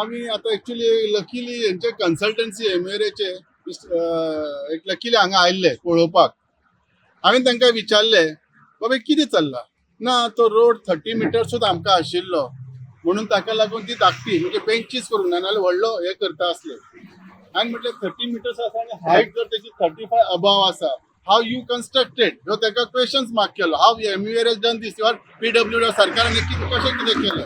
आम्ही आता actually luckily यांचे कन्सल्टन्सी एमएरएचे एक लकीली हांगा आयिल्ले पळोवपाक हांवें तांकां विचारले बाबा कितें चल्ला? ना तो रोड थर्टी मिटर सुद्दां आमकां आशिल्लो. म्हणून ताका लागून ती धाकटी म्हणजे बेंचीस करूंक ना नाल्यार व्हडलो हे करता आसले हांवें म्हटलें थर्टी मिटर्स आसा आनी हायट जर तेची थर्टी फाय अबाव आसा हाव यू कन्स्ट्रक्टेड ह्यो ताका क्वेश्चन्स मार्क केलो हाव M U S done this your P W D सरकारान कितें कशें कितें केलें?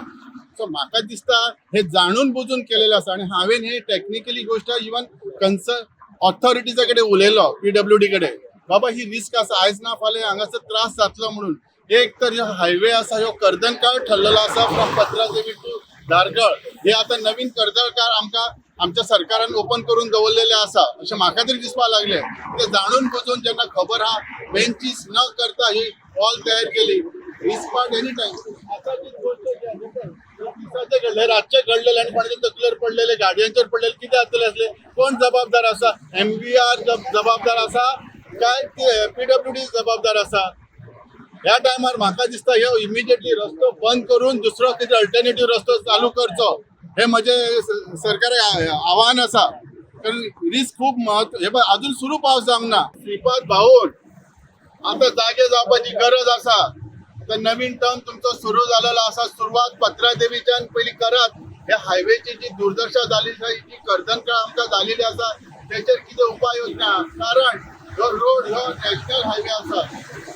सो म्हाका दिसता हे जाणून बुजून केलेले आसा आणि हांवेन हे टेक्निकली गोष्ट इवन कन्सर्न ऑथॉरिटीजा कडेन उलयलो पीडब्ल्यू डी कडेन बाबा ही रिस्क आसा आयज ना फाल्यां हांगासर त्रास जातलो म्हणून. एक तर ह्यो हायवे आसा ह्यो कर्दनकाळ ठरलेलो आसा फ्रॉम पत्रादेवी टू धारगळ. हे आता नवीन कर्दळकार आमकां आमच्या सरकारान ओपन करून दवरलेले आसा अशें म्हाका तरी दिसपाक लागले. ते जाणून बुजून जेन्ना खबर आहा बेंचीस न करता ही हॉल तयार केली. रिस्पाट एनी टाइम रातचे घडलेले आणि कोणाचे तकलेर पडलेले गाडयांचेर पडलेले कितें जातले असले कोण जबाबदार आसा एम बी आर जबाबदार आसा काय पीडब्ल्यू डी जबाबदार आसा ह्या टायमार म्हाका दिसता ह्यो इमिजिएटली रस्तो बंद करून दुसरो कितें अल्टरनेटिव्ह रस्तो चालू करचो. हे म्हजे सरकार आव्हान आसा कारण रिस्क खूप महत्त्व हे पळय अजून सुरू पावस जावंक ना. श्रीपाद भाऊन आता जागे जावपाची गरज आसा तर नवीन टर्म तुमचो सुरू जालेलो आसा सुरवात पत्रादेवीच्यान पयलीं करात हे हायवेची जी दुर्दशा जाली आसा जी कर्दनकाळ आमकां जालेली आसा तेचेर कितें उपाय योजना कारण ह्यो रोड हो नॅशनल हायवे आसा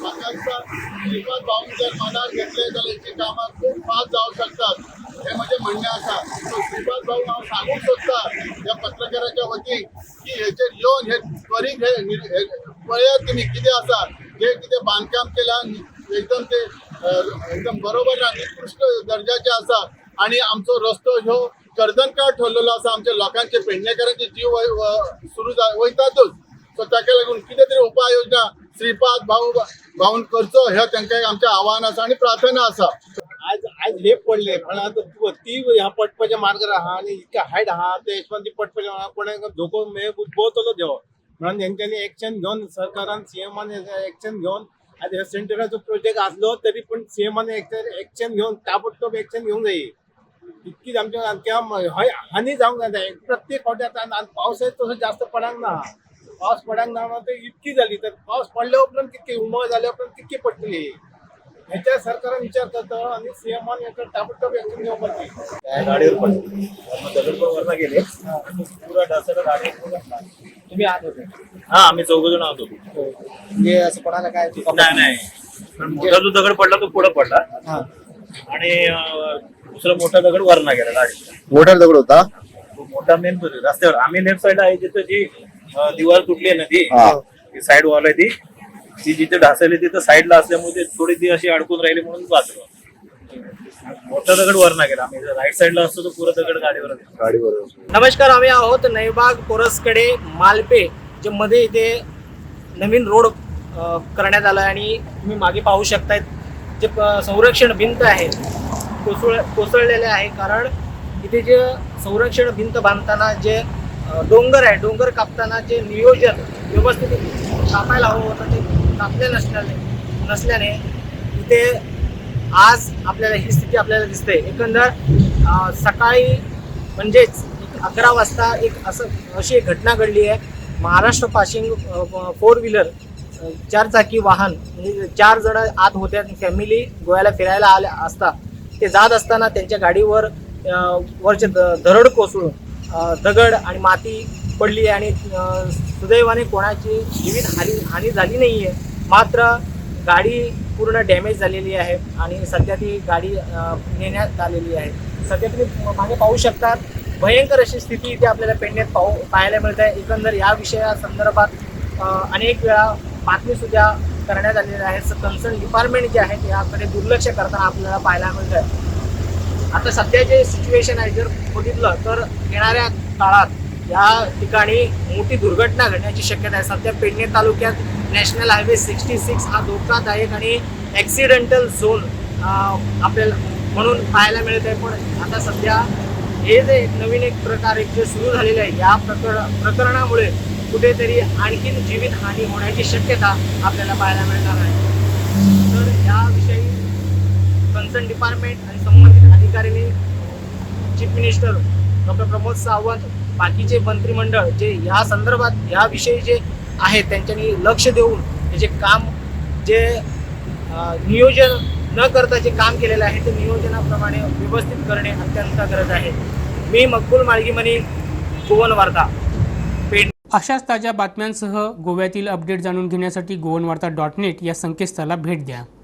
म्हाका दिसता श्रीपाद भाऊन जर मनार घेतले जाल्यार हेची कामां खूब फास्ट जावंक शकतात हे म्हजें म्हणणें आसा सो श्रीपाद भाऊ हांव सांगूंक सोदता ह्या पत्रकाराच्या वतीन की हेचेर येवन हे त्वरीत हे निर- हे पळयात तुमी कितें आसा जे कितें बांदकाम केलां एकदम ते एकदम बरोबर निकृष्ट दर्जाचे आसा आणि आमचो रस्तो ह्यो कर्दनकाळ ठरलेलो आसा आमच्या लोकांचे पेडणेकरांचे जीव सुरू जा- वयतातच सो ताका लागून कितें तरी उपाय योजना श्रीपाद भाऊ भाऊन करचो हे तांकां आमचें आव्हान आसा आणि प्रार्थना आसा आज आज हे पडले पण आता ती ह्या पटपाच्या मार्गार आहा आणि इतका हायट आहा ते हिशोबान ती पटपाच्या मार्गार कोणाक धोको मेळ उद्भवतलो देव. म्हणून त्यांच्यानी एक्शन घेऊन सरकारान सीएमान एक्शन घेऊन आज हे सेंटराचो प्रोजेक्ट असलो तरी पण सीएमान एक्शन घेऊन ताबडतोब एक्शन घेवंक जाय इतकीच आमच्या किंवा हय हानी जावंक जाय प्रत्येक फावटी आता आणि पावसाळ्यात तसं जास्त पडांक ना. पावस पडांक ना तर ते इतकी झाली. तर पावस पडल्या उपरांत कितकी उमळ जाल्या उपरांत कितकी पडटली ह्याच्या सरकारान विचार करतो आणि सीएमान याचं ऍक्शन घेवपाक पाहिजे त्या गाडीवर पण. वरनं दगड पण वरनं गेले पुरा ढासळत गाडी तुम्ही आत होते. हा आम्ही चौघ जण आहोत म्हणजे असं कोणाला काय नाही नाही. पण मोठा जो दगड पडला तो पुढे पडला. हा. आणि दुसरा मोठा दगड वरना गेला गाडी मोठा दगड होता? मोठा मेन रस्त्यावर. आम्ही लेफ्ट साईड आहे जिथं जी दिवार तुटली आहे ना हा. ती साईड वॉल आहे ती. ती जिथे ढासळली तिथं साईडला असल्यामुळे ते थोडी ती अशी अडकून राहिली म्हणून वाचलो. मोठा दगड वरना गेला. आम्ही राईट साईडला असतो तो पुरा दगड गाडीवर. गाडीवर नमस्कार आम्ही आहोत नैबाग पोरसकडे मालपे जे मध्ये इथे नवीन रोड अ, करण्यात आला आणि तुम्ही मागे पाहू शकताय जे प- संरक्षण भिंत आहे कोसळ कोसळलेले आहे. कारण इथे जे संरक्षण भिंत बांधताना जे अ, डोंगर आहे डोंगर कापताना जे नियोजन व्यवस्थित कापायला हवं होतं ते कापले नसल्याने नसल्याने इथे आज आपल्याला ही स्थिती आपल्याला दिसते. एकंदर सकाळी म्हणजेच अकरा वाजता एक असं अशी एक घटना घडली आहे. महाराष्ट्र पासिंग फोर व्हीलर चार चाकी वाहन म्हणजे चार जण आत होत्या फॅमिली गोव्याला फिरायला आल्या असता. ते जात असताना त्यांच्या गाडीवर वरचे द- दरड कोसळून दगड आणि माती पडली आणि सुदैवाने कोणाची जीवित हानी हानी झाली नाही आहे मात्र गाडी पूर्ण डॅमेज झालेली आहे आणि सध्या ती गाडी नेण्यात आलेली आहे. सध्या तुम्ही मागे पाहू शकतात भयंकर अशी स्थिती इथे आपल्याला पेडण्यात पाहू पाहायला मिळत आहे एकंदर या विषया संदर्भात अनेक वेळा बातमीसुद्धा करण्यात आलेल्या आहेत. कन्सर्न डिपार्टमेंट जे आहे याकडे दुर्लक्ष करताना आपल्याला पाहायला मिळत आहे आता सध्या जे सिच्युएशन आहे जर बघितलं तर येणाऱ्या काळात या ठिकाणी मोठी दुर्घटना घडण्याची शक्यता आहे. सध्या पेडणे तालुक्यात नॅशनल हायवे सिक्स्टी सिक्स हा धोकादायक आणि ॲक्सिडेंटल झोन आपल्याला म्हणून पाहायला मिळत आहे. पण आता सध्या हे जे एक नवीन एक प्रकार एक जे सुरू झालेले आहे या प्रकर प्रकरणामुळे कुठेतरी आणखीन जीवित हानी होण्याची शक्यता आपल्याला पाहायला मिळणार आहे. तर याविषयी कन्सर्न डिपार्टमेंट आणि संबंधित अधिकाऱ्यांनी chief minister doctor Pramod Sawant बाकीचे मंत्रिमंडळ जे ह्या संदर्भात ह्याविषयी विषयी जे आहेत त्यांच्यानी लक्ष देऊन त्याचे काम जे नियोजन न करता जे काम केलेलं आहे ते नियोजनाप्रमाणे व्यवस्थित करणे अत्यंत गरज आहे. मी मकबूल माळगीमनी गोवन वार्ता. पेड अशाच ताज्या बातम्यांसह गोव्यातील अपडेट जाणून घेण्यासाठी गोवनवार्ता डॉट नेट या संकेतस्थळाला भेट द्या.